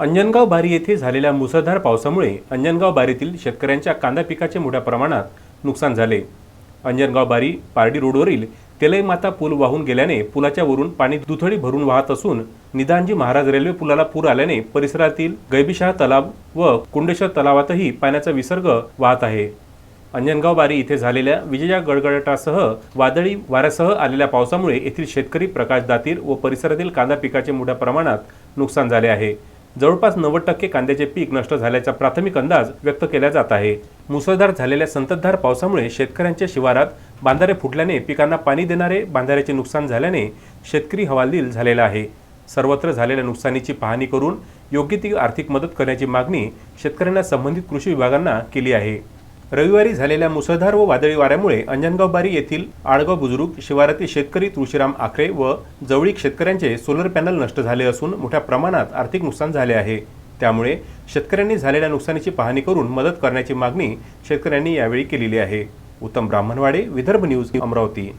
अंजनगाव बारी येथे झालेल्या मुसळधार पावसामुळे अंजनगाव बारीतील शेतकऱ्यांच्या कांदा पिकाचे मोठ्या प्रमाणात नुकसान झाले. अंजनगाव बारी पारडी रोडवरील तेलई माता पूल वाहून गेल्याने पुलाच्या वरून पाणी दुथडी भरून वाहत असून निदानजी महाराज रेल्वे पुलाला पूर आल्याने परिसरातील गैबीशाह तलाव व कुंडेश्वर तलावातही पाण्याचा विसर्ग वाहत आहे. अंजनगाव बारी इथे झालेल्या विजेच्या गडगडाटासह वादळी वाऱ्यासह आलेल्या पावसामुळे येथील शेतकरी प्रकाश दातीर व परिसरातील कांदा पिकाचे मोठ्या प्रमाणात नुकसान झाले आहे. जवळपास नव्वद टक्के कांद्याचे पीक नष्ट झाल्याचा प्राथमिक अंदाज व्यक्त केला जात आहे. मुसळधार झालेल्या संततधार पावसामुळे शेतकऱ्यांच्या शिवारात बांधारे फुटल्याने पिकांना पाणी देणारे बांधाऱ्याचे नुकसान झाल्याने शेतकरी हवालदिल झालेला आहे. सर्वत्र झालेल्या नुकसानीची पाहणी करून योग्य ती आर्थिक मदत करण्याची मागणी शेतकऱ्यांना संबंधित कृषी विभागांना केली आहे. रविवारी झालेल्या मुसळधार व वादळी वाऱ्यामुळे अंजनगाव बारी येथील आडगाव बुजुर्ग शिवारातील शेतकरी तुळशीराम आखरे व जवळीक शेतकऱ्यांचे सोलर पॅनल नष्ट झाले असून मोठ्या प्रमाणात आर्थिक नुकसान झाले आहे. त्यामुळे शेतकऱ्यांनी झालेल्या नुकसानीची पाहणी करून मदत करण्याची मागणी शेतकऱ्यांनी यावेळी केलेली आहे. उत्तम ब्राह्मणवाडे विदर्भ न्यूज अमरावती.